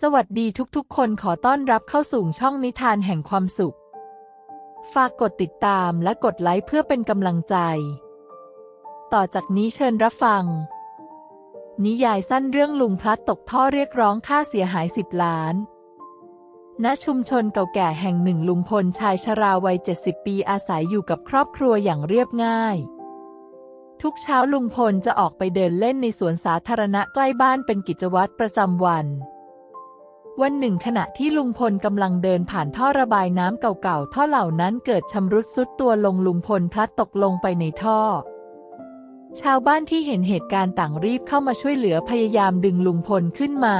สวัสดีทุกๆ คนขอต้อนรับเข้าสู่ช่องนิทานแห่งความสุข ฝากกดติดตามและกดไลค์เพื่อเป็นกำลังใจ ต่อจากนี้เชิญรับฟัง นิยายสั้นเรื่องลุงพลัดตกท่อเรียกร้องค่าเสียหายสิบล้าน ณ ชุมชนเก่าแก่แห่งหนึ่งลุงพลชายชราวัย 70 ปีอาศัยอยู่กับครอบครัวอย่างเรียบง่ายทุกเช้าลุงพลจะออกไปเดินเล่นในสวนสาธารณะใกล้บ้านเป็นกิจวัตรประจำวัน วันหนึ่งขณะที่ลุงพลกำลังเดินผ่านท่อระบายน้ำเก่าๆ ท่อเหล่านั้นเกิดชำรุดซุดตัวลงลุงพลพลัดตกลงไปในท่อ ชาวบ้านที่เห็นเหตุการณ์ต่างรีบเข้ามาช่วยเหลือพยายามดึงลุงพลขึ้นมา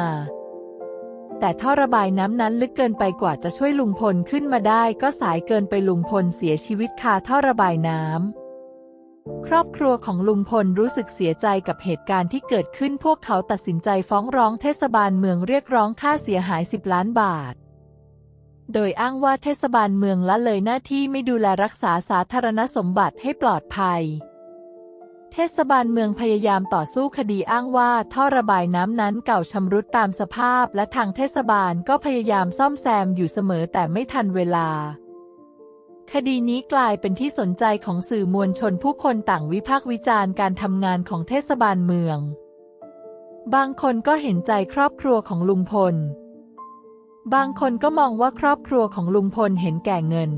แต่ท่อระบายน้ำนั้นลึกเกินไปกว่าจะช่วยลุงพลขึ้นมาได้ ก็สายเกินไปลุงพลเสียชีวิตคาท่อระบายน้ำ ครอบครัวของลุงพลรู้สึกเสียใจกับเหตุการณ์ที่เกิดขึ้นพวกเขาตัดสินใจฟ้องร้องเทศบาลเมืองเรียกร้องค่าเสียหาย 10 ล้านบาท โดยอ้างว่าเทศบาลเมืองละเลยหน้าที่ไม่ดูแลรักษาสาธารณสมบัติให้ปลอดภัย เทศบาลเมืองพยายามต่อสู้คดีอ้างว่าท่อระบายน้ำนั้นเก่าชำรุดตามสภาพ และทางเทศบาลก็พยายามซ่อมแซมอยู่เสมอแต่ไม่ทันเวลา คดีนี้กลายเป็นที่สนใจของสื่อมวลชนผู้คนต่างวิพากษ์วิจารณ์การทำงานของเทศบาลเมือง บางคนก็เห็นใจครอบครัวของลุงพล บางคนก็มองว่าครอบครัวของลุงพลเห็นแก่เงิน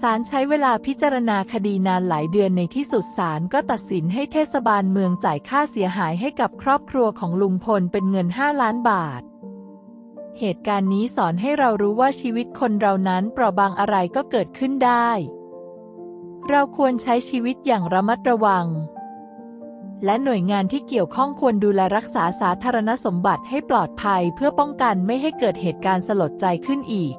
ศาลใช้เวลาพิจารณาคดีนานหลายเดือนในที่สุดศาลก็ตัดสินให้เทศบาลเมืองจ่ายค่าเสียหายให้กับครอบครัวของลุงพลเป็นเงิน 5 ล้านบาท เหตุการณ์นี้สอนให้เรารู้ว่าชีวิตคนเรานั้นเปราะบางอะไรก็เกิดขึ้นได้ เราควรใช้ชีวิตอย่างระมัดระวัง และหน่วยงานที่เกี่ยวข้องควรดูแลรักษาสาธารณสมบัติให้ปลอดภัยเพื่อป้องกันไม่ให้เกิดเหตุการณ์สลดใจขึ้นอีก